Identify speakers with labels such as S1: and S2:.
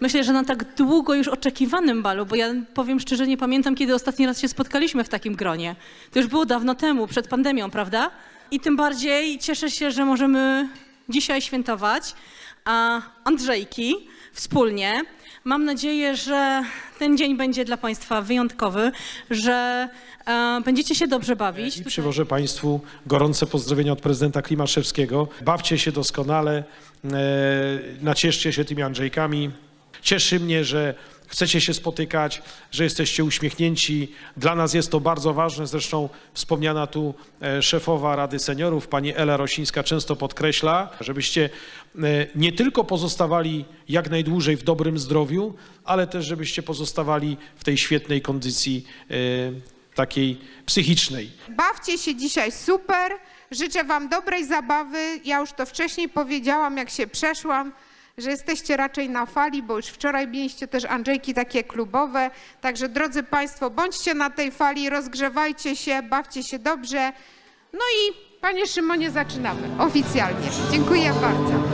S1: Myślę, że na tak długo już oczekiwanym balu, bo ja powiem szczerze, nie pamiętam, kiedy ostatni raz się spotkaliśmy w takim gronie. To już było dawno temu, przed pandemią, prawda? I tym bardziej cieszę się, że możemy dzisiaj świętować, Andrzejki wspólnie. Mam nadzieję, że ten dzień będzie dla Państwa wyjątkowy, że e, będziecie się dobrze bawić.
S2: I przywożę Państwu gorące pozdrowienia od prezydenta Klimaszewskiego. Bawcie się doskonale, e, nacieszcie się tymi Andrzejkami. Cieszy mnie, że chcecie się spotykać, że jesteście uśmiechnięci. Dla nas jest to bardzo ważne. Zresztą wspomniana tu e, szefowa Rady Seniorów, pani Ela Rosińska, często podkreśla, żebyście e, nie tylko pozostawali jak najdłużej w dobrym zdrowiu, ale też żebyście pozostawali w tej świetnej kondycji e, takiej psychicznej.
S3: Bawcie się dzisiaj super. Życzę Wam dobrej zabawy. Ja już to wcześniej powiedziałam, jak się przeszłam, że jesteście raczej na fali, bo już wczoraj mieliście też Andrzejki takie klubowe. Także drodzy Państwo, bądźcie na tej fali, rozgrzewajcie się, bawcie się dobrze. No i Panie Szymonie, zaczynamy oficjalnie. Dziękuję bardzo.